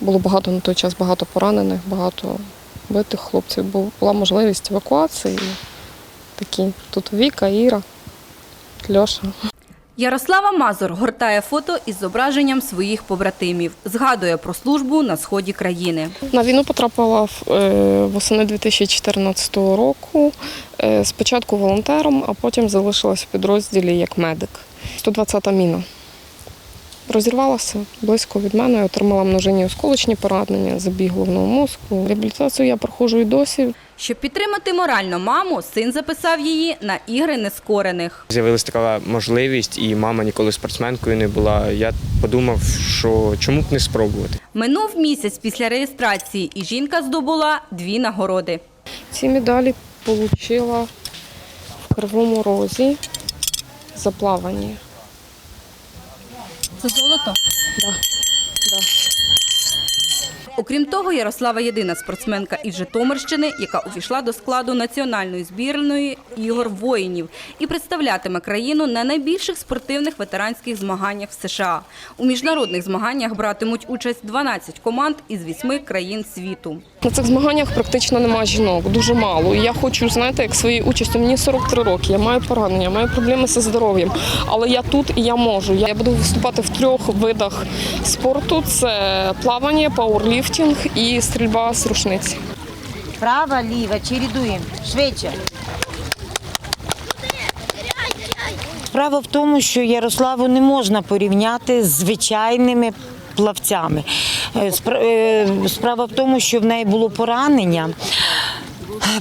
Було багато на той час, багато поранених, багато битих хлопців. Бу- Була можливість евакуації. Такі тут Віка, Іра, Льоша. Ярослава Мазур гортає фото із зображенням своїх побратимів. Згадує про службу на сході країни. На війну потрапила в- е, восени 2014 року. Е, Спочатку волонтером, а потім залишилась в підрозділі як медик. 120-та міна. Розірвалася близько від мене, отримала множинні осколочні поранення, забіг головного мозку. Реабілітацію я проходжу і досі. Щоб підтримати морально маму, син записав її на ігри нескорених. З'явилася така можливість, і мама ніколи спортсменкою не була. Я подумав, що чому б не спробувати. Минув місяць після реєстрації, і жінка здобула дві нагороди. Ці медалі отримала в Кривому Розі за плавання. Це золото. Да. Да. Окрім того, Ярослава єдина спортсменка із Житомирщини, яка увійшла до складу національної збірної ігор воїнів і представлятиме країну на найбільших спортивних ветеранських змаганнях в США. У міжнародних змаганнях братимуть участь 12 команд із 8 країн світу. На цих змаганнях практично немає жінок, дуже мало. І я хочу, знаєте, як своєю участю. Мені 43 роки, я маю поранення, маю проблеми зі здоров'ям. Але я тут і я можу. Я буду виступати в трьох видах спорту: це плавання, пауерліфтинг і стрільба з рушниці. Права, ліва, чередуємо. Швидше. Справа в тому, що Ярославу не можна порівняти з звичайними плавцями. Е, е, Справа в тому, що в неї було поранення.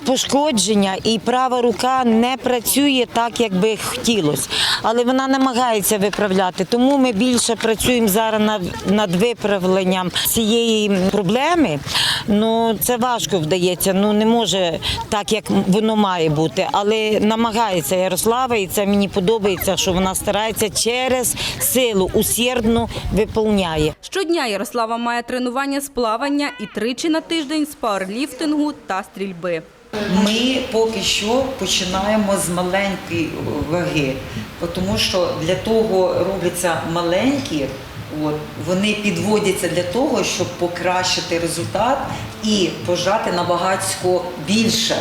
Пошкодження і права рука не працює так, як би хотілося, але вона намагається виправляти. Тому ми більше працюємо зараз над, виправленням цієї проблеми. Ну це важко вдається. Ну не може так, як воно має бути. Але намагається Ярослава, і це мені подобається, що вона старається через силу усердно виповняє. Щодня Ярослава має тренування з плавання і тричі на тиждень з пауерліфтингу та стрільби. Ми поки що починаємо з маленької ваги, тому що для того робляться маленькі, от, вони підводяться для того, щоб покращити результат і пожати набагатсько більше.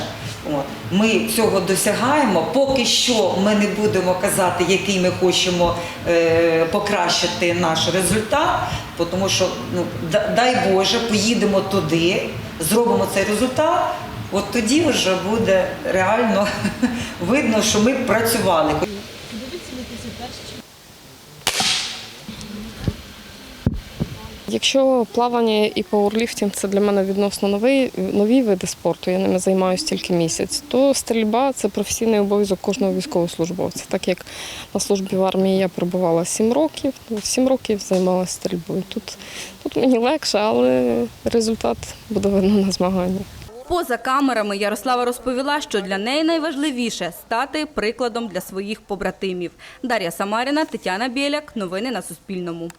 От. Ми цього досягаємо. Поки що ми не будемо казати, який ми хочемо е, покращити наш результат, тому що ну, дай Боже, поїдемо туди, зробимо цей результат. От тоді вже буде реально видно, що ми працювали. Якщо плавання і пауерліфтинг це для мене відносно новий, нові види спорту, я ними займаюся тільки місяць, то стрільба це професійний обов'язок кожного військовослужбовця. Так як на службі в армії я перебувала 7 років, то 7 років займалася стрільбою. Тут, тут мені легше, але результат буде видно на змаганнях. Поза камерами Ярослава розповіла, що для неї найважливіше стати прикладом для своїх побратимів. Дар'я Самаріна, Тетяна Біляк. Новини на Суспільному.